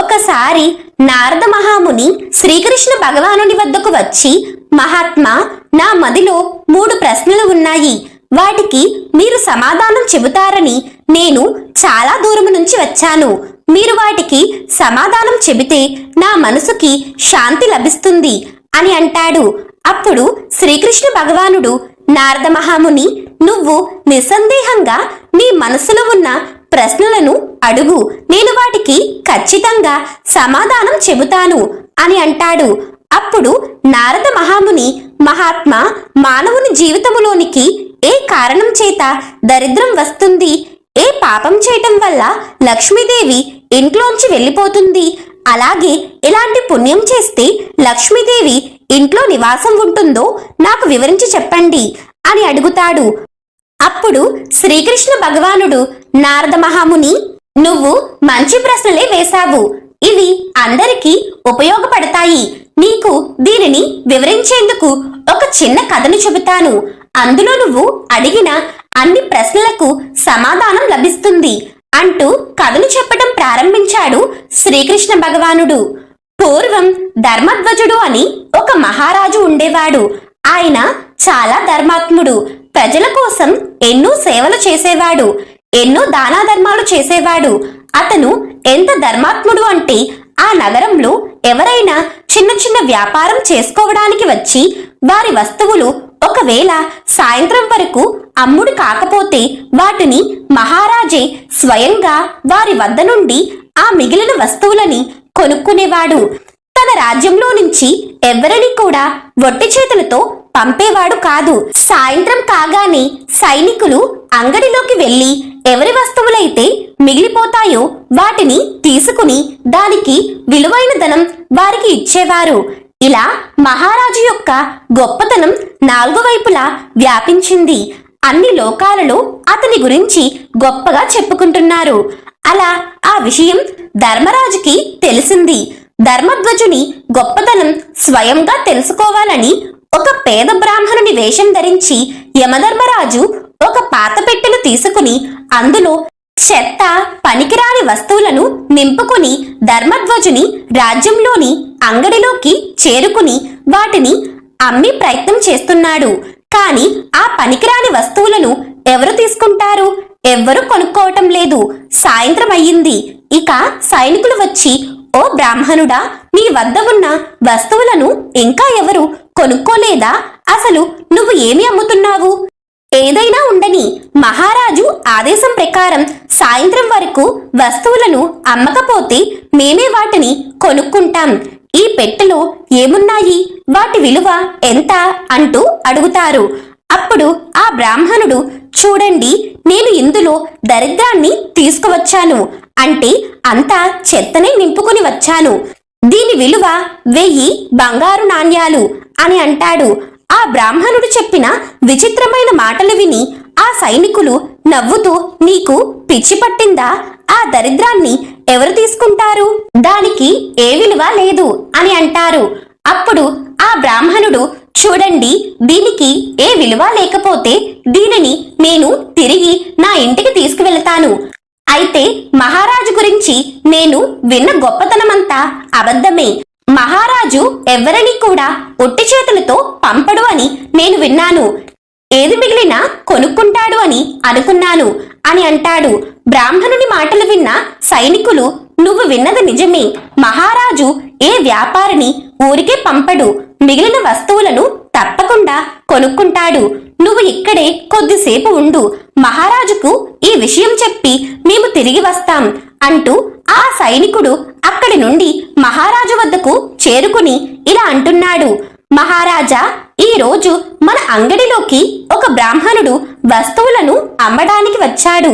ఒకసారి నారద మహాముని శ్రీకృష్ణ భగవానుని వద్దకు వచ్చి మహాత్మా నా మదిలో మూడు ప్రశ్నలు ఉన్నాయి. వాటికి మీరు సమాధానం చెబుతారని నేను చాలా దూరం నుంచి వచ్చాను. మీరు వాటికి సమాధానం చెబితే నా మనసుకి శాంతి లభిస్తుంది అని అంటాడు. అప్పుడు శ్రీకృష్ణ భగవానుడు నారద మహాముని నువ్వు నిస్సందేహంగా నీ మనసులో ఉన్న ప్రశ్నలను అడుగు. నేను వాటికి ఖచ్చితంగా సమాధానం చెబుతాను అని అంటాడు. అప్పుడు నారద మహాముని మహాత్మ మానవుని జీవితములోనికి ఏ కారణం చేత దరిద్రం వస్తుంది? ఏ పాపం చేయటం వల్ల లక్ష్మీదేవి ఇంట్లోంచి వెళ్ళిపోతుంది? అలాగే ఎలాంటి పుణ్యం చేస్తే లక్ష్మీదేవి ఇంట్లో నివాసం ఉంటుందో నాకు వివరించి చెప్పండి అని అడుగుతాడు. అప్పుడు శ్రీకృష్ణ భగవానుడు నారద మహాముని నువ్వు మంచి ప్రశ్నలే వేశావు. ఇవి అందరికీ ఉపయోగపడతాయి. నీకు దీనిని వివరించేందుకు ఒక చిన్న కథను చెబుతాను. అందులో నువ్వు అడిగిన అన్ని ప్రశ్నలకు సమాధానం లభిస్తుంది అంటూ కథను చెప్పడం ప్రారంభించాడు శ్రీకృష్ణ భగవానుడు. పూర్వం ధర్మధ్వజుడు అని ఒక మహారాజు ఉండేవాడు. ఆయన చాలా ధర్మాత్ముడు. ప్రజల కోసం ఎన్నో సేవలు చేసేవాడు ఎన్నో దానా ధర్మాలు చేసేవాడు. అతను ఎంత ధర్మాత్ముడు అంటే ఆ నగరంలో ఎవరైనా చిన్న చిన్న వ్యాపారం చేసుకోవడానికి వచ్చి వారి వస్తువులు ఒకవేళ సాయంత్రం వరకు అమ్ముడు కాకపోతే వాటిని మహారాజే స్వయంగా వారి వద్ద నుండి ఆ మిగిలిన వస్తువులని కొనుక్కునేవాడు. తన రాజ్యంలో నుంచి ఎవరిని కూడా వట్టి చేతులతో పంపేవాడు కాదు. సాయంత్రం కాగానే సైనికులు అంగడిలోకి వెళ్ళి ఎవరి వస్తువులైతే మిగిలిపోతాయో వాటిని తీసుకుని దానికి విలువైన ధనం వారికి ఇచ్చేవారు. ఇలా మహారాజు యొక్క గొప్పతనం నాలుగు వైపులా వ్యాపించింది. అన్ని లోకాలలో అతని గురించి గొప్పగా చెప్పుకుంటున్నారు. అలా ఆ విషయం ధర్మరాజుకి తెలిసింది. ధర్మధ్వజుని గొప్పతనం స్వయంగా తెలుసుకోవాలని ఒక పేద బ్రాహ్మణుని వేషం ధరించి యమధర్మరాజు ఒక పాత పెట్టెను తీసుకుని అందులో చెత్త పనికిరాని వస్తువులను నింపుకుని ధర్మధ్వజుని రాజ్యంలోని అంగడిలోకి చేరుకుని వాటిని అమ్మి ప్రయత్నం చేస్తున్నాడు. కాని ఆ పనికిరాని వస్తువులను ఎవరు తీసుకుంటారు? ఎవ్వరూ కొనుక్కోవటం లేదు. సాయంత్రం అయ్యింది. ఇక సైనికులు వచ్చి ఓ బ్రాహ్మణుడా నీ వద్ద ఉన్న వస్తువులను ఇంకా ఎవరు కొనుక్కోలేదా? అసలు నువ్వు ఏమి అమ్ముతున్నావు? ఏదైనా ఉండని మహారాజు ఆదేశం ప్రకారం సాయంత్రం వరకు వస్తువులను అమ్మకపోతే మేమే వాటిని కొనుక్కుంటాం. ఈ పెట్టెలో ఏమున్నాయి? వాటి విలువ ఎంత? అంటూ అడుగుతారు. అప్పుడు ఆ బ్రాహ్మణుడు చూడండి నేను ఇందులో దరిద్రాన్ని తీసుకువచ్చాను. అంటే అంతా చెత్తనే నింపుకుని వచ్చాను. దీని విలువ వెయ్యి బంగారు నాణ్యాలు అని అంటాడు. ఆ బ్రాహ్మణుడు చెప్పిన విచిత్రమైన మాటలు విని ఆ సైనికులు నవ్వుతూ నీకు పిచ్చి పట్టిందా? ఆ దరిద్రాన్ని ఎవరు తీసుకుంటారు? దానికి ఏ విలువ లేదు అని అంటారు. అప్పుడు ఆ బ్రాహ్మణుడు చూడండి దీనికి ఏ విలువ లేకపోతే దీనిని నేను తిరిగి నా ఇంటికి తీసుకువెళతాను. అయితే మహారాజు గురించి నేను విన్న గొప్పతనమంతా అబద్ధమే. మహారాజు ఎవరిని కూడా ఒట్టి చేతులతో పంపడు అని నేను విన్నాను. ఏది మిగిలినా కొనుక్కుంటాడు అని అనుకున్నాను అని అంటాడు. బ్రాహ్మణుని మాటలు విన్న సైనికులు నువ్వు విన్నది నిజమే. మహారాజు ఏ వ్యాపారిని ఊరికే పంపడు. మిగిలిన వస్తువులను తప్పకుండా కొనుక్కుంటాడు. నువ్వు ఇక్కడే కొద్దిసేపు ఉండు. మహారాజుకు ఈ విషయం చెప్పి మేము తిరిగి వస్తాం అంటూ ఆ సైనికుడు అక్కడి నుండి మహారాజు వద్దకు చేరుకుని ఇలా అంటున్నాడు. మహారాజా ఈ రోజు మన అంగడిలోకి ఒక బ్రాహ్మణుడు వస్తువులను అమ్మడానికి వచ్చాడు.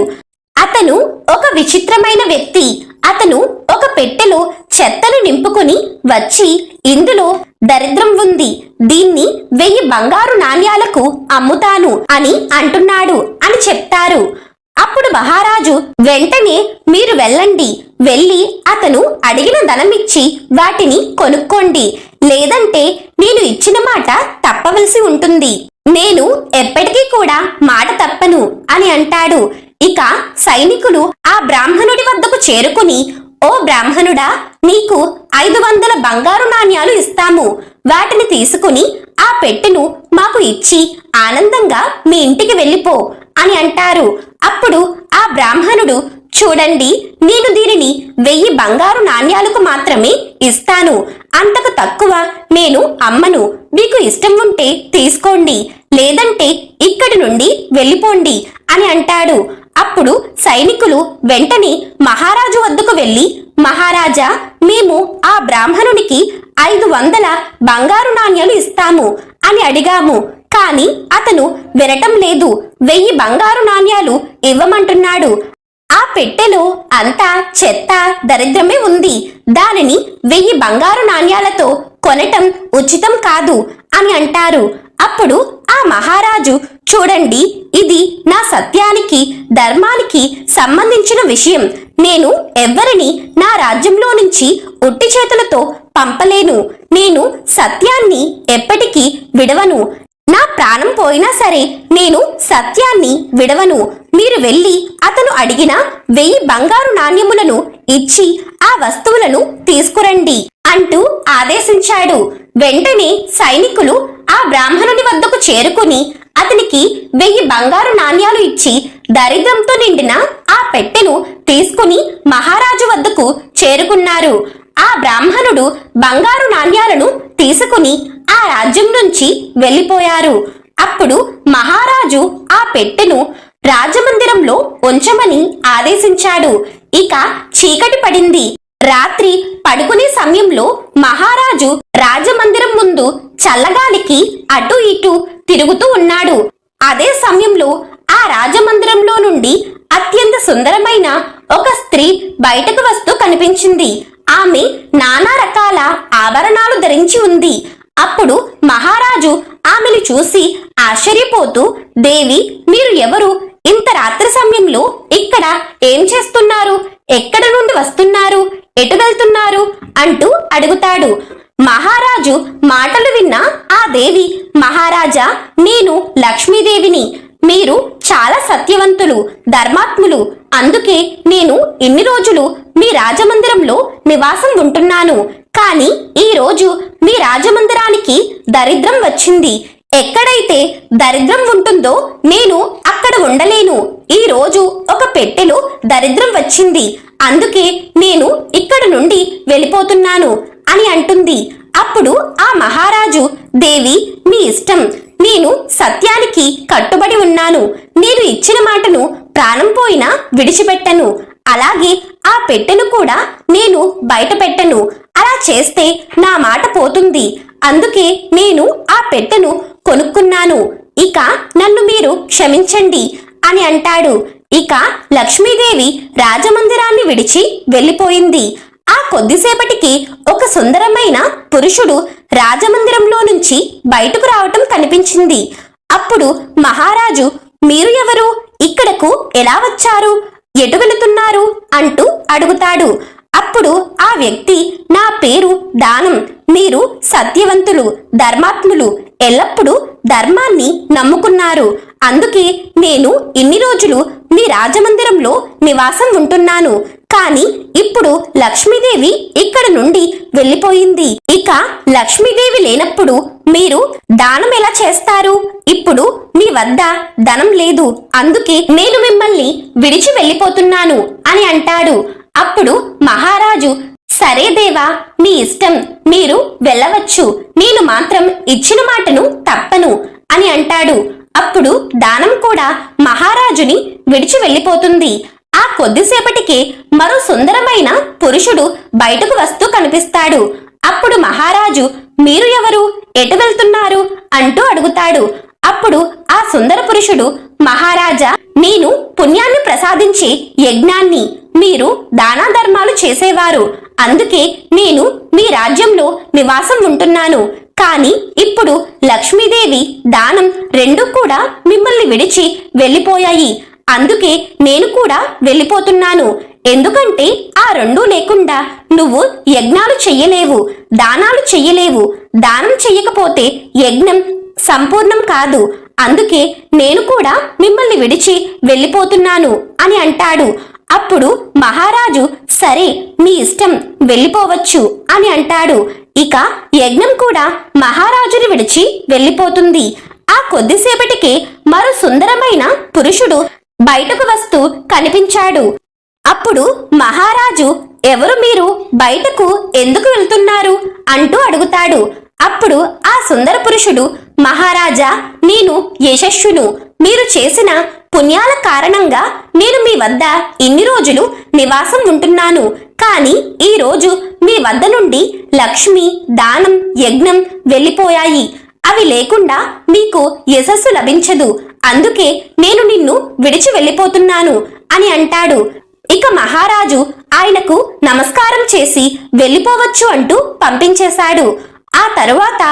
అతను ఒక విచిత్రమైన వ్యక్తి. అతను ఒక పెట్టెలో చెత్తను నింపుకుని వచ్చి ఇందులో దరిద్రం ఉంది. దీన్ని వెయ్యి బంగారు నాణ్యాలకు అమ్ముతాను అని అంటున్నాడు అని చెప్తారు. అప్పుడు మహారాజు వెంటనే మీరు వెళ్ళండి. వెళ్ళి అతను అడిగిన ధనమిచ్చి వాటిని కొనుక్కోండి. లేదంటే నేను ఇచ్చిన మాట తప్పవలసి ఉంటుంది. నేను ఎప్పటికీ కూడా మాట తప్పను అని అంటాడు. ఇక సైనికులు ఆ బ్రాహ్మణుడి వద్దకు చేరుకుని ఓ బ్రాహ్మణుడా నీకు ఐదు వందల బంగారు నాణ్యాలు ఇస్తాము. వాటిని తీసుకుని ఆ పెట్టెను మాకు ఇచ్చి ఆనందంగా మీ ఇంటికి వెళ్ళిపో అని అంటారు. అప్పుడు ఆ బ్రాహ్మణుడు చూడండి నేను దీనిని వెయ్యి బంగారు నాణ్యాలకు మాత్రమే ఇస్తాను. అంతకు తక్కువ నేను అమ్మను. మీకు ఇష్టం ఉంటే తీసుకోండి లేదంటే ఇక్కడి నుండి వెళ్ళిపోండి అని అంటాడు. అప్పుడు సైనికులు వెంటనే మహారాజు వద్దకు వెళ్ళి మహారాజా మేము ఆ బ్రాహ్మణునికి ఐదు వందల బంగారు నాణ్యాలు ఇస్తాము అని అడిగాము. కాని అతను వినటం లేదు వెయ్యి బంగారు నాణ్యాలు ఇవ్వమంటున్నాడు. ఆ పెట్టెలో అంతా చెత్త దరిద్రమే ఉంది. దానిని వెయ్యి బంగారు నాణ్యాలతో కొనటం ఉచితం కాదు అని అంటారు. అప్పుడు ఆ మహారాజు చూడండి ఇది నా సత్యానికి ధర్మానికి సంబంధించిన విషయం. నేను ఎవ్వరిని నా రాజ్యంలో నుంచి ఒట్టి చేతులతో పంపలేను. నేను సత్యాన్ని ఎప్పటికీ విడవను. నా ప్రాణం పోయినా సరే నేను సత్యాన్ని విడవను. మీరు వెళ్ళి అతను అడిగిన వెయ్యి బంగారు నాణ్యములను ఇచ్చి ఆ వస్తువులను తీసుకురండి అంటూ ఆదేశించాడు. వెంటనే సైనికులు ఆ బ్రాహ్మణుని వద్దకు చేరుకుని అతనికి వెయ్యి బంగారు నాణ్యాలు ఇచ్చి దరిద్రంతో నిండిన ఆ పెట్టెను తీసుకుని మహారాజు వద్దకు చేరుకున్నారు. ఆ బ్రాహ్మణుడు బంగారు నాణ్యాలను తీసుకుని ఆ రాజ్యం నుంచి వెళ్ళిపోయారు. అప్పుడు మహారాజు ఆ పెట్టెను రాజమందిరంలో ఉంచమని ఆదేశించాడు. ఇక చీకటి పడింది. రాత్రి పడుకునే సమయంలో మహారాజు రాజమందిరం ముందు చల్లగాలికి అటు ఇటు తిరుగుతూ ఉన్నాడు. అదే సమయంలో ఆ రాజమందిరంలో నుండి అత్యంత సుందరమైన ఒక స్త్రీ బయటకు వస్తూ కనిపించింది. ఆమె నానా రకాల ఆభరణాలు ధరించి ఉంది. అప్పుడు మహారాజు ఆమెను చూసి ఆశ్చర్యపోతూ దేవి మీరు ఎవరు? ఇంత రాత్రి సమయంలో ఇక్కడ ఏం చేస్తున్నారు? ఎక్కడ నుండి వస్తున్నారు? ఎటు వెళ్తున్నారు? అంటూ అడుగుతాడు. మహారాజు మాటలు విన్న ఆ దేవి మహారాజా నేను లక్ష్మీదేవిని. మీరు చాలా సత్యవంతులు ధర్మాత్ములు. అందుకే నేను ఇన్ని రోజులు మీ రాజమందిరంలో నివాసం ఉంటున్నాను. కానీ ఈ రోజు మీ రాజమందిరానికి దరిద్రం వచ్చింది. ఎక్కడైతే దరిద్రం ఉంటుందో నేను అక్కడ ఉండలేను. ఈ రోజు ఒక పెట్టెలో దరిద్రం వచ్చింది. అందుకే నేను ఇక్కడ నుండి వెళ్ళిపోతున్నాను. అని అంటుంది. అప్పుడు ఆ మహారాజు దేవి మీ ఇష్టం. నేను సత్యానికి కట్టుబడి ఉన్నాను. నేను ఇచ్చిన మాటను ప్రాణం పోయినా విడిచిపెట్టను. అలాగే ఆ పెట్టెను కూడా నేను బయట పెట్టను. అలా చేస్తే నా మాట పోతుంది. అందుకే నేను ఆ పెట్టెను కొనుక్కున్నాను. ఇక నన్ను మీరు క్షమించండి అని అంటాడు. ఇక లక్ష్మీదేవి రాజమందిరాన్ని విడిచి వెళ్ళిపోయింది. కొద్దిసేపటికి ఒక సుందరమైన పురుషుడు రాజమందిరంలో నుంచి బయటకు రావటం కనిపించింది. అప్పుడు మహారాజు మీరు ఎవరు? ఇక్కడకు ఎలా వచ్చారు? ఎటు వెళుతున్నారు? అంటూ అడుగుతాడు. అప్పుడు ఆ వ్యక్తి నా పేరు దానం. మీరు సత్యవంతులు ధర్మాత్ములు. ఎల్లప్పుడూ ధర్మాన్ని నమ్ముకున్నారు. అందుకే నేను ఇన్ని రోజులు మీ రాజమందిరంలో నివాసం ఉంటున్నాను. కానీ ఇప్పుడు లక్ష్మీదేవి ఇక్కడ నుండి వెళ్ళిపోయింది. ఇక లక్ష్మీదేవి లేనప్పుడు మీరు దానం ఎలా చేస్తారు? ఇప్పుడు మీ వద్ద ధనం లేదు. అందుకే నేను మిమ్మల్ని విడిచి వెళ్ళిపోతున్నాను అని అంటాడు. అప్పుడు మహారాజు సరే దేవా మీ ఇష్టం మీరు వెళ్ళవచ్చు. నేను మాత్రం ఇచ్చిన మాటను తప్పను అని అంటాడు. అప్పుడు దానం కూడా మహారాజుని విడిచి వెళ్ళిపోతుంది. ఆ కొద్దిసేపటికే మరో సుందరమైన పురుషుడు బయటకు వస్తూ కనిపిస్తాడు. అప్పుడు మహారాజు మీరు ఎవరు? ఎటు వెళ్తున్నారు? అంటూ అడుగుతాడు. అప్పుడు ఆ సుందర పురుషుడు మహారాజా నేను పుణ్యాన్ని ప్రసాదించే యజ్ఞాన్ని మీరు దానా ధర్మాలు చేసేవారు. అందుకే నేను మీ రాజ్యంలో నివాసం ఉంటున్నాను. కానీ ఇప్పుడు లక్ష్మీదేవి దానం రెండు కూడా మిమ్మల్ని విడిచి వెళ్ళిపోయాయి. అందుకే నేను కూడా వెళ్ళిపోతున్నాను. ఎందుకంటే ఆ రెండూ లేకుండా నువ్వు యజ్ఞాలు చెయ్యలేవు దానాలు చెయ్యలేవు. దానం చెయ్యకపోతే యజ్ఞం సంపూర్ణం కాదు. అందుకే నేను కూడా మిమ్మల్ని విడిచి వెళ్ళిపోతున్నాను అని అంటాడు. అప్పుడు మహారాజు సరే మీ ఇష్టం వెళ్ళిపోవచ్చు అని అంటాడు. ఇక యజ్ఞం కూడా మహారాజుని విడిచి వెళ్ళిపోతుంది. ఆ కొద్దిసేపటికి మరో సుందరమైన పురుషుడు బయటకు వస్తూ కనిపించాడు. అప్పుడు మహారాజు ఎవరు మీరు? బయటకు ఎందుకు వెళ్తున్నారు? అంటూ అడుగుతాడు. అప్పుడు ఆ సుందర పురుషుడు మహారాజా నేను యశస్సును మీరు చేసిన పుణ్యాల కారణంగా నేను మీ వద్ద ఇన్ని రోజులు నివాసం ఉంటున్నాను. కానీ ఈ రోజు మీ వద్ద నుండి లక్ష్మి దానం యజ్ఞం వెళ్ళిపోయాయి. అవి లేకుండా మీకు యశస్సు లభించదు. అందుకే నేను నిన్ను విడిచి వెళ్ళిపోతున్నాను అని అంటాడు. ఇక మహారాజు ఆయనకు నమస్కారం చేసి వెళ్ళిపోవచ్చు అంటూ పంపించేశాడు. ఆ తరువాత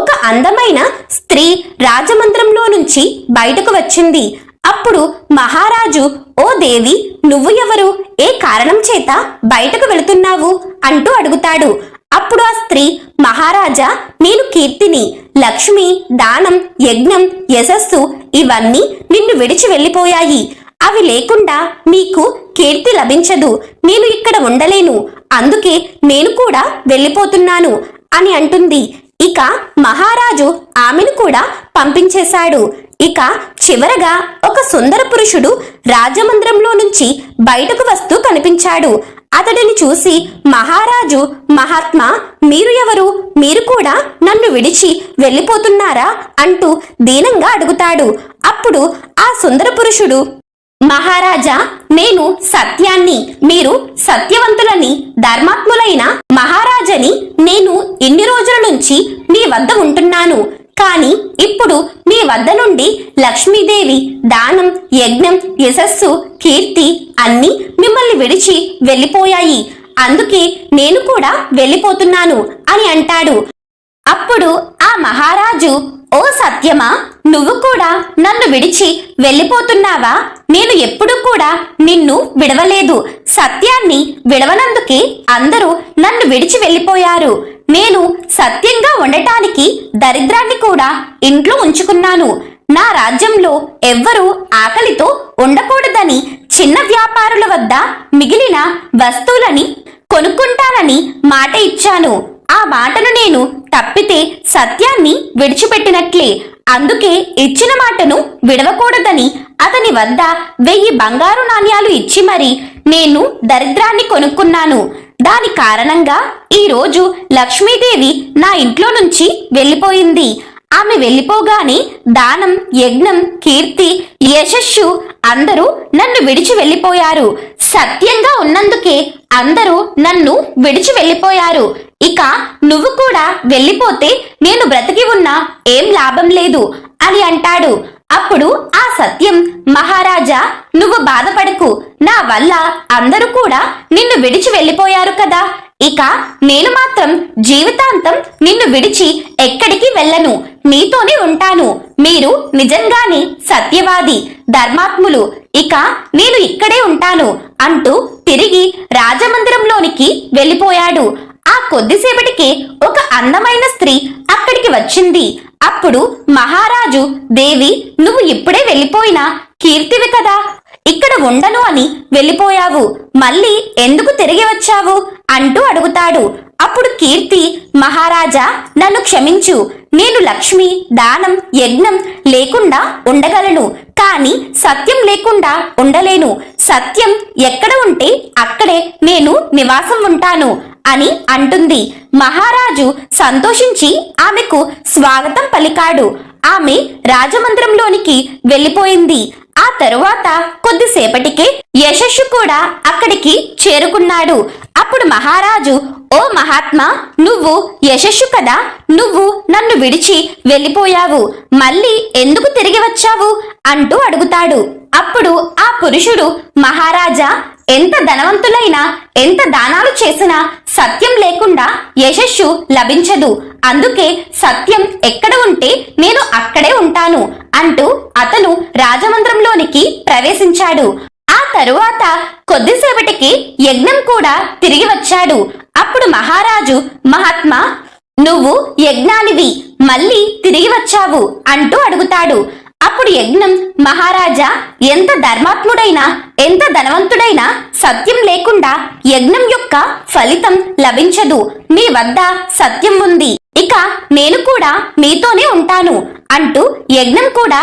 ఒక అందమైన స్త్రీ రాజమంత్రంలో నుంచి బయటకు వచ్చింది. అప్పుడు మహారాజు ఓ దేవి నువ్వు ఎవరు? ఏ కారణం చేత బయటకు వెళుతున్నావు? అంటూ అడుగుతాడు. అప్పుడు ఆ స్త్రీ మహారాజా నేను కీర్తిని లక్ష్మి దానం యజ్ఞం యశస్సు ఇవన్నీ నిన్ను విడిచి వెళ్ళిపోయాయి. అవి లేకుండా మీకు కీర్తి లభించదు. నేను ఇక్కడ ఉండలేను. అందుకే నేను కూడా వెళ్ళిపోతున్నాను అని అంటుంది. ఇక మహారాజు ఆమెను కూడా పంపించేశాడు. ఇక చివరగా ఒక సుందర పురుషుడు రాజమందిరంలో నుంచి బయటకు వస్తూ కనిపించాడు. అతడిని చూసి మహారాజు మహాత్మా మీరు ఎవరు? మీరు కూడా నన్ను విడిచి వెళ్ళిపోతున్నారా? అంటూ దీనంగా అడుగుతాడు. అప్పుడు ఆ సుందర పురుషుడు మహారాజా నేను సత్యాన్ని మీరు సత్యవంతులని ధర్మాత్ములైన మహారాజని నేను ఇన్ని రోజుల నుంచి మీ వద్ద ఉంటున్నాను. కానీ ఇప్పుడు మీ వద్ద నుండి లక్ష్మీదేవి దానం యజ్ఞం యశస్సు కీర్తి అన్నీ మిమ్మల్ని విడిచి వెళ్ళిపోయాయి. అందుకే నేను కూడా వెళ్ళిపోతున్నాను అని అంటాడు. అప్పుడు ఆ మహారాజు ఓ సత్యమా నువ్వు కూడా నన్ను విడిచి వెళ్ళిపోతున్నావా? నేను ఎప్పుడు కూడా నిన్ను విడవలేదు. సత్యాన్ని విడవనందుకే అందరూ నన్ను విడిచి వెళ్ళిపోయారు. నేను సత్యంగా ఉండటానికి దరిద్రాన్ని కూడా ఇంట్లో ఉంచుకున్నాను. నా రాజ్యంలో ఎవ్వరూ ఆకలితో ఉండకూడదని చిన్న వ్యాపారుల వద్ద మిగిలిన వస్తువులని కొనుక్కుంటానని మాట ఇచ్చాను. ఆ మాటను నేను తప్పితే సత్యాన్ని విడిచిపెట్టినట్లే. అందుకే ఇచ్చిన మాటను విడవకూడదని అతని వద్ద వెయ్యి బంగారు నాణ్యాలు ఇచ్చి మరి నేను దరిద్రాన్ని కొనుక్కున్నాను. దాని కారణంగా ఈరోజు లక్ష్మీదేవి నా ఇంట్లో నుంచి వెళ్ళిపోయింది. ఆమె వెళ్ళిపోగానే దానం యజ్ఞం కీర్తి యశస్సు అందరూ నన్ను విడిచి వెళ్ళిపోయారు. సత్యంగా ఉన్నందుకే అందరూ నన్ను విడిచి వెళ్ళిపోయారు. ఇక నువ్వు కూడా వెళ్ళిపోతే నేను బ్రతికి ఉన్నా ఏం లాభం లేదు అని అంటాడు. అప్పుడు ఆ సత్యం మహారాజా నువ్వు బాధపడకు. నా వల్ల అందరూ కూడా నిన్ను విడిచి వెళ్ళిపోయారు కదా. ఇక నేను మాత్రం జీవితాంతం నిన్ను విడిచి ఎక్కడికి వెళ్ళను. నీతోనే ఉంటాను. మీరు నిజంగానే సత్యవాది ధర్మాత్ములు. ఇక నేను ఇక్కడే ఉంటాను అంటూ తిరిగి రాజమందిరంలోనికి వెళ్ళిపోయాడు. ఆ కొద్దిసేపటికి ఒక అందమైన స్త్రీ అక్కడికి వచ్చింది. అప్పుడు మహారాజు దేవి నువ్వు ఇప్పుడే వెళ్ళిపోయినా? కీర్తివి కదా. ఇక్కడ ఉండను అని వెళ్ళిపోయావు. మళ్ళీ ఎందుకు తిరిగి వచ్చావు? అంటూ అడుగుతాడు. అప్పుడు కీర్తి మహారాజా నన్ను క్షమించు. నేను లక్ష్మి దానం యజ్ఞం లేకుండా ఉండగలను. కానీ సత్యం లేకుండా ఉండలేను. సత్యం ఎక్కడ ఉంటే అక్కడే నేను నివాసం ఉంటాను. అని అంటుంది. మహారాజు సంతోషించి ఆమెకు స్వాగతం పలికాడు. ఆమె రాజమందిరంలోనికి వెళ్ళిపోయింది. ఆ తరువాత కొద్దిసేపటికే యశస్సు కూడా అక్కడికి చేరుకున్నాడు. అప్పుడు మహారాజు ఓ మహాత్మా నువ్వు యశస్సు కదా? నువ్వు నన్ను విడిచి వెళ్ళిపోయావు. మళ్ళీ ఎందుకు తిరిగి వచ్చావు? అంటూ అడుగుతాడు. అప్పుడు ఆ పురుషుడు మహారాజా ఎంత ధనవంతులైనా ఎంత దానాలు చేసినా సత్యం లేకుండా యశస్సు లభించదు. అందుకే సత్యం ఎక్కడ ఉంటే నేను అక్కడే ఉంటాను అంటూ అతను రాజమంద్రంలోనికి ప్రవేశించాడు. ఆ తరువాత కొద్దిసేపటికి యజ్ఞం కూడా తిరిగి వచ్చాడు. అప్పుడు మహారాజు మహాత్మా నువ్వు యజ్ఞానివి మళ్ళీ తిరిగి వచ్చావు అంటూ అడుగుతాడు. అప్పుడు యజ్ఞం మహారాజా ఎంత ధర్మాత్ముడైనా ఎంత ధనవంతుడైనా సత్యం లేకుండా యజ్ఞం యొక్క ఫలితం లభించదు. మీ వద్ద సత్యం ఉంది. ఇక నేను కూడా మీతోనే ఉంటాను అంటూ యజ్ఞం కూడా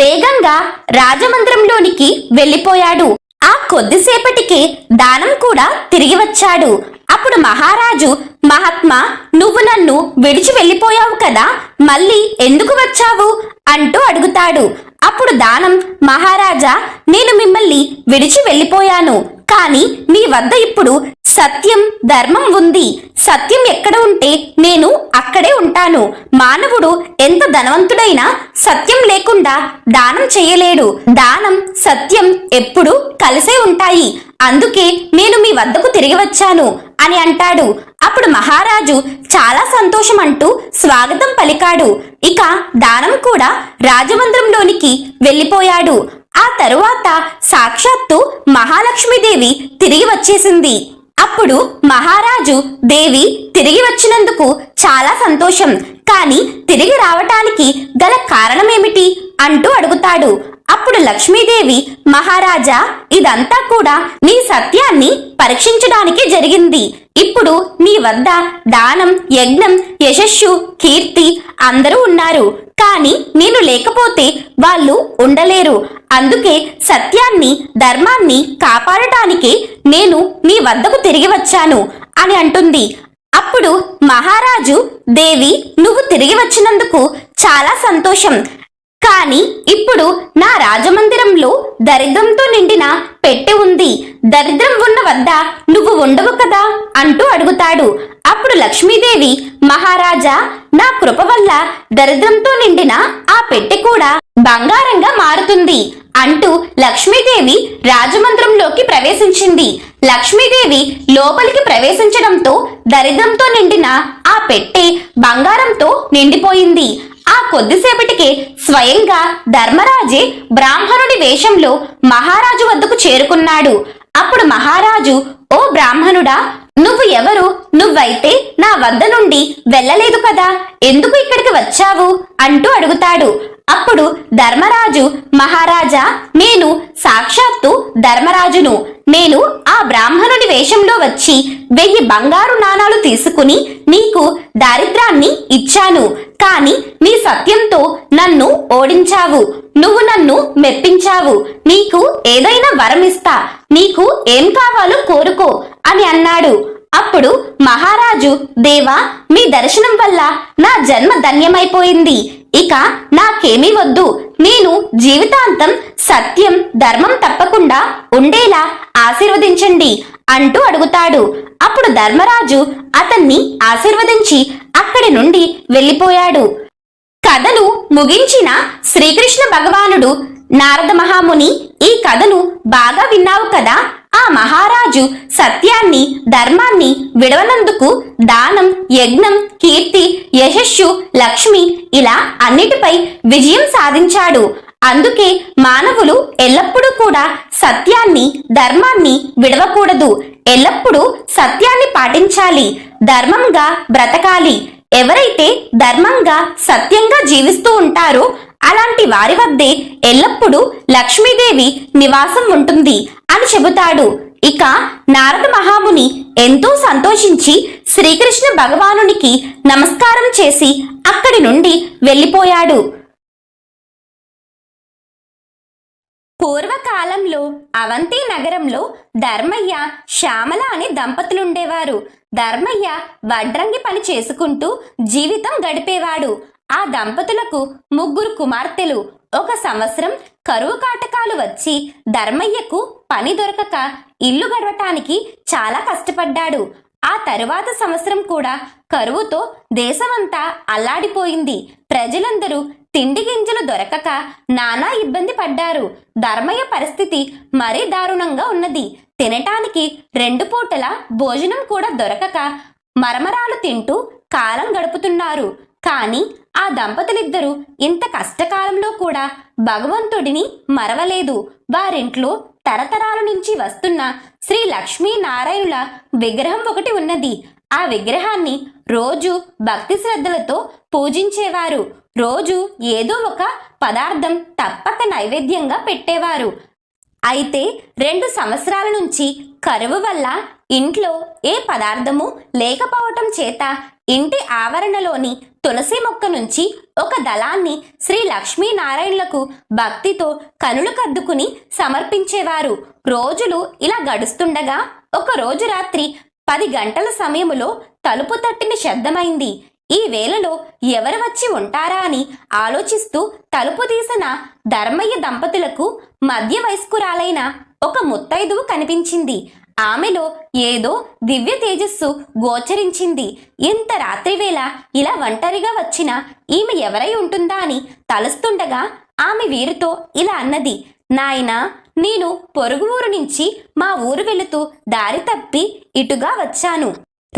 వేగంగా రాజమందిరంలోనికి వెళ్ళిపోయాడు. ఆ కొద్దిసేపటికి దానం కూడా తిరిగి వచ్చాడు. అప్పుడు మహారాజు మహాత్మా నువ్వు నన్ను విడిచి వెళ్ళిపోయావు కదా మళ్ళీ ఎందుకు వచ్చావు? అంటూ అడుగుతాడు. అప్పుడు దానం మహారాజా నేను మిమ్మల్ని విడిచి వెళ్ళిపోయాను. కానీ మీ వద్ద ఇప్పుడు సత్యం ధర్మం ఉంది. సత్యం ఎక్కడ ఉంటే నేను అక్కడే ఉంటాను. మానవుడు ఎంత ధనవంతుడైనా సత్యం లేకుండా దానం చేయలేడు. దానం సత్యం ఎప్పుడు కలిసే ఉంటాయి. అందుకే నేను మీ వద్దకు తిరిగి వచ్చాను అని అంటాడు. అప్పుడు మహారాజు చాలా సంతోషం అంటూ స్వాగతం పలికాడు. ఇక దానం కూడా రాజమందిరంలోనికి వెళ్ళిపోయాడు. ఆ తరువాత సాక్షాత్తు మహాలక్ష్మీదేవి తిరిగి వచ్చేసింది. అప్పుడు మహారాజు దేవి తిరిగి వచ్చినందుకు చాలా సంతోషం. కానీ తిరిగి రావటానికి గల కారణమేమిటి అంటూ అడుగుతాడు. అప్పుడు లక్ష్మీదేవి మహారాజా ఇదంతా కూడా నీ సత్యాన్ని పరీక్షించడానికి జరిగింది. ఇప్పుడు నీ వద్ద దానం యజ్ఞం యశస్సు కీర్తి అందరూ ఉన్నారు. కానీ నేను లేకపోతే వాళ్ళు ఉండలేరు. అందుకే సత్యాన్ని ధర్మాన్ని కాపాడటానికి నేను నీ వద్దకు తిరిగి వచ్చాను అని అంటుంది. అప్పుడు మహారాజు దేవి నువ్వు తిరిగి వచ్చినందుకు చాలా సంతోషం. కానీ ఇప్పుడు నా రాజమందిరంలో దరిద్రంతో నిండిన పెట్టె ఉంది. దరిద్రం ఉన్న వద్ద నువ్వు ఉండవు కదా అంటూ అడుగుతాడు. అప్పుడు లక్ష్మీదేవి మహారాజా నా కృప వల్ల దరిద్రంతో నిండిన ఆ పెట్టె కూడా బంగారంగా మారుతుంది. అంటూ లక్ష్మీదేవి రాజమందిరంలోకి ప్రవేశించింది. లక్ష్మీదేవి లోపలికి ప్రవేశించడంతో దరిద్రంతో నిండిన ఆ పెట్టె బంగారంతో నిండిపోయింది. ఆ కొద్దిసేపటికే స్వయంగా ధర్మరాజే బ్రాహ్మణుడి వేషంలో మహారాజు వద్దకు చేరుకున్నాడు. అప్పుడు మహారాజు ఓ బ్రాహ్మణుడా నువ్వు ఎవరు? నువ్వైతే నా వద్ద నుండి వెళ్ళలేదు కదా? ఎందుకు ఇక్కడికి వచ్చావు? అంటూ అడుగుతాడు. అప్పుడు ధర్మరాజు మహారాజా నేను సాక్షాత్తు ధర్మరాజును. నేను ఆ బ్రాహ్మణుడి వేషంలో వచ్చి వెయ్యి బంగారు నాణాలు తీసుకుని నీకు దారిద్రాన్ని ఇచ్చాను. కాని నీ సత్యంతో నన్ను ఓడించావు. నువ్వు నన్ను మెప్పించావు. నీకు ఏదైనా వరం ఇస్తా. నీకు ఏం కావాలో కోరుకో అని అన్నాడు. అప్పుడు మహారాజు దేవా మీ దర్శనం వల్ల నా జన్మ ధన్యమైపోయింది. ఇక నాకేమీ వద్దు. నేను జీవితాంతం సత్యం ధర్మం తప్పకుండా ఉండేలా ఆశీర్వదించండి అంటూ అడుగుతాడు. అప్పుడు ధర్మరాజు అతన్ని ఆశీర్వదించి అక్కడి నుండి వెళ్ళిపోయాడు. కథను ముగించిన శ్రీకృష్ణ భగవానుడు నారద మహాముని ఈ కథను బాగా విన్నావు కదా? ఆ మహారాజు సత్యాన్ని ధర్మాన్ని విడవనందుకు దానం యజ్ఞం కీర్తి యశస్సు లక్ష్మి ఇలా అన్నిటిపై విజయం సాధించాడు. అందుకే మానవులు ఎల్లప్పుడూ కూడా సత్యాన్ని ధర్మాన్ని విడవకూడదు. ఎల్లప్పుడూ సత్యాన్ని పాటించాలి. ధర్మంగా బ్రతకాలి. ఎవరైతే ధర్మంగా సత్యంగా జీవిస్తూ ఉంటారో అలాంటి వారి వద్దే ఎల్లప్పుడూ లక్ష్మీదేవి నివాసం ఉంటుంది అని చెబుతాడు. ఇక నారద మహాముని ఎంతో సంతోషించి శ్రీకృష్ణ భగవానునికి నమస్కారం చేసి అక్కడి నుండి వెళ్ళిపోయాడు. పూర్వకాలంలో అవంతి నగరంలో ధర్మయ్య శ్యామల అనే దంపతులుండేవారు. ధర్మయ్య వడ్రంగి పని చేసుకుంటూ జీవితం గడిపేవాడు. ఆ దంపతులకు ముగ్గురు కుమార్తెలు. ఒక సంవత్సరం కరువు కాటకాలు వచ్చి ధర్మయ్యకు పని దొరకక ఇల్లు గడవటానికి చాలా కష్టపడ్డాడు. ఆ తరువాత సంవత్సరం కూడా కరువుతో దేశమంతా అల్లాడిపోయింది. ప్రజలందరూ తిండి గింజలు దొరకక నానా ఇబ్బంది పడ్డారు. ధర్మయ్య పరిస్థితి మరీ దారుణంగా ఉన్నది. తినటానికి రెండు పూటల భోజనం కూడా దొరకక మరమరాలు తింటూ కాలం గడుపుతున్నారు. కానీ ఆ దంపతులిద్దరూ ఇంత కష్టకాలంలో కూడా భగవంతుడిని మరవలేదు. వారింట్లో తరతరాల నుంచి వస్తున్న శ్రీ లక్ష్మీనారాయణుల విగ్రహం ఒకటి ఉన్నది. ఆ విగ్రహాన్ని రోజు భక్తి శ్రద్ధలతో పూజించేవారు. రోజు ఏదో ఒక పదార్థం తప్పక నైవేద్యంగా పెట్టేవారు. అయితే రెండు సంవత్సరాల నుంచి కరువు వల్ల ఇంట్లో ఏ పదార్థము లేకపోవటం చేత ఇంటి ఆవరణలోని తులసి మొక్క నుంచి ఒక దళాన్ని శ్రీ లక్ష్మీనారాయణులకు భక్తితో కనులు కద్దుకుని సమర్పించేవారు. రోజులు ఇలా గడుస్తుండగా ఒక రోజు రాత్రి పది గంటల సమయములో తలుపు తట్టిన శబ్దమైంది. ఈ వేళలో ఎవరు వచ్చి ఉంటారా అని ఆలోచిస్తూ తలుపు తీసిన ధర్మయ్య దంపతులకు మధ్య వయస్కురాలైన ఒక ముత్తైదువు కనిపించింది. ఆమెలో ఏదో దివ్య తేజస్సు గోచరించింది. ఇంత రాత్రివేళ ఇలా ఒంటరిగా వచ్చిన ఈమె ఎవరై ఉంటుందా అని తలుస్తుండగా ఆమె వీరితో ఇలా అన్నది నాయనా నేను పొరుగు ఊరు నుంచి మా ఊరు వెళుతూ దారి తప్పి ఇటుగా వచ్చాను.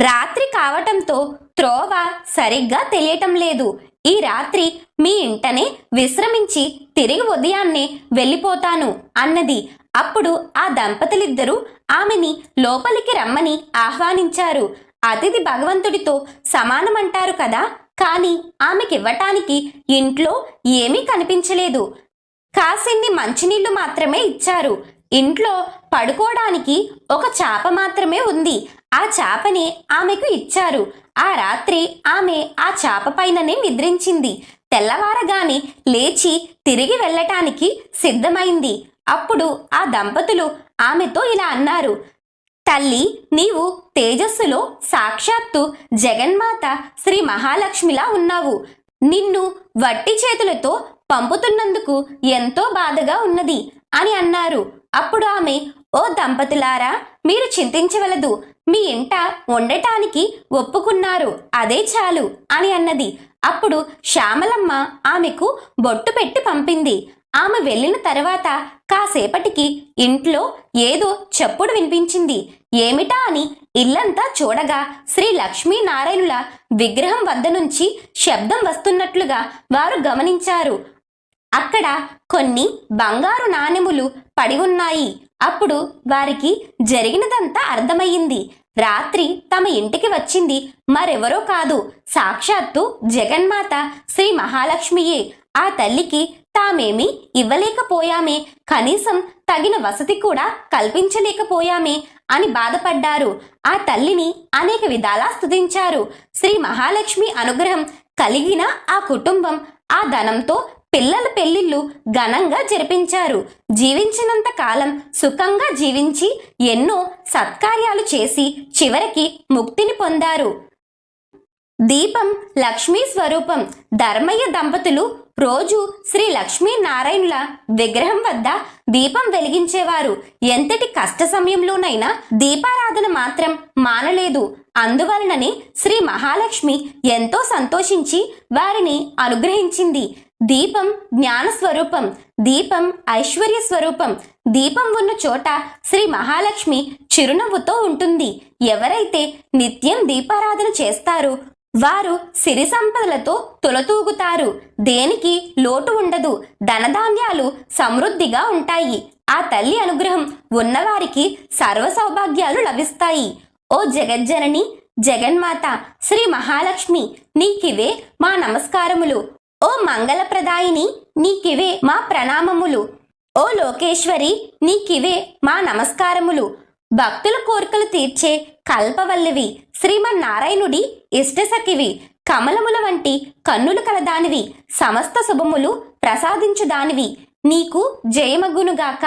రాత్రి కావటంతో త్రోవ సరిగ్గా తెలియటం లేదు. ఈ రాత్రి మీ ఇంటనే విశ్రమించి తిరిగి ఉదయాన్నే వెళ్ళిపోతాను అన్నది. అప్పుడు ఆ దంపతులిద్దరూ ఆమెని లోపలికి రమ్మని ఆహ్వానించారు. అతిథి భగవంతుడితో సమానమంటారు కదా? కానీ ఆమెకివ్వటానికి ఇంట్లో ఏమీ కనిపించలేదు. కాసిన్ని మంచినీళ్ళు మాత్రమే ఇచ్చారు. ఇంట్లో పడుకోవడానికి ఒక చాప మాత్రమే ఉంది. ఆ చాపని ఆమెకు ఇచ్చారు. ఆ రాత్రి ఆమె ఆ చాప పైననే నిద్రించింది. తెల్లవారగానే లేచి తిరిగి వెళ్ళటానికి సిద్ధమైంది. అప్పుడు ఆ దంపతులు ఆమెతో ఇలా అన్నారు తల్లి నీవు తేజస్సులో సాక్షాత్తు జగన్మాత శ్రీ మహాలక్ష్మిలా ఉన్నావు. నిన్ను వట్టి చేతులతో పంపుతున్నందుకు ఎంతో బాధగా ఉన్నది అని అన్నారు. అప్పుడు ఆమె ఓ దంపతులారా మీరు చింతించవలదు. మీ ఇంట ఉండటానికి ఒప్పుకున్నారు. అదే చాలు అని అన్నది. అప్పుడు శ్యామలమ్మ ఆమెకు బొట్టు పెట్టి పంపింది. ఆమె వెళ్ళిన తర్వాత కాసేపటికి ఇంట్లో ఏదో చప్పుడు వినిపించింది. ఏమిటా అని ఇల్లంతా చూడగా శ్రీ లక్ష్మీనారాయణుల విగ్రహం వద్ద నుంచి శబ్దం వస్తున్నట్లుగా వారు గమనించారు. అక్కడ కొన్ని బంగారు నాణెములు పడి ఉన్నాయి. అప్పుడు వారికి జరిగినదంతా అర్థమయ్యింది. రాత్రి తమ ఇంటికి వచ్చింది. మరెవరో కాదు. సాక్షాత్తు జగన్మాత శ్రీ మహాలక్ష్మియే. ఆ తల్లికి తామేమి ఇవ్వలేకపోయామే. కనీసం తగిన వసతి కూడా కల్పించలేకపోయామే అని బాధపడ్డారు. ఆ తల్లిని అనేక విధాలా స్తుతించారు. శ్రీ మహాలక్ష్మి అనుగ్రహం కలిగిన ఆ కుటుంబం ఆ ధనంతో పిల్లల పెళ్ళిళ్ళు ఘనంగా జరిపించారు. జీవించినంత కాలం సుఖంగా జీవించి ఎన్నో సత్కార్యాలు చేసి చివరికి ముక్తిని పొందారు. దీపం లక్ష్మీ స్వరూపం ధర్మయ్య దంపతులు రోజు శ్రీ లక్ష్మీ నారాయణుల విగ్రహం వద్ద దీపం వెలిగించేవారు. ఎంతటి కష్ట సమయంలోనైనా దీపారాధన మాత్రం మానలేదు. అందువలననే శ్రీ మహాలక్ష్మి ఎంతో సంతోషించి వారిని అనుగ్రహించింది. దీపం జ్ఞాన స్వరూపం దీపం ఐశ్వర్య స్వరూపం. దీపం ఉన్న చోట శ్రీ మహాలక్ష్మి చిరునవ్వుతో ఉంటుంది. ఎవరైతే నిత్యం దీపారాధన చేస్తారు వారు సిరి సంపదలతో తులతూగుతారు. దేనికి లోటు ఉండదు. ధనధాన్యాలు సమృద్ధిగా ఉంటాయి. ఆ తల్లి అనుగ్రహం ఉన్నవారికి సర్వ సౌభాగ్యాలు లభిస్తాయి. ఓ జగజ్జనని జగన్మాత శ్రీ మహాలక్ష్మి నీకివే మా నమస్కారములు. ఓ మంగళప్రదాయిని నీకివే మా ప్రణామములు. ఓ లోకేశ్వరి నీకివే మా నమస్కారములు. భక్తుల కోరికలు తీర్చే కల్పవల్లివి శ్రీమన్నారాయణుడి ఇష్టసఖివి కమలముల వంటి కన్నులు కలదానివి సమస్త శుభములు ప్రసాదించుదానివి. నీకు జయమగునుగాక.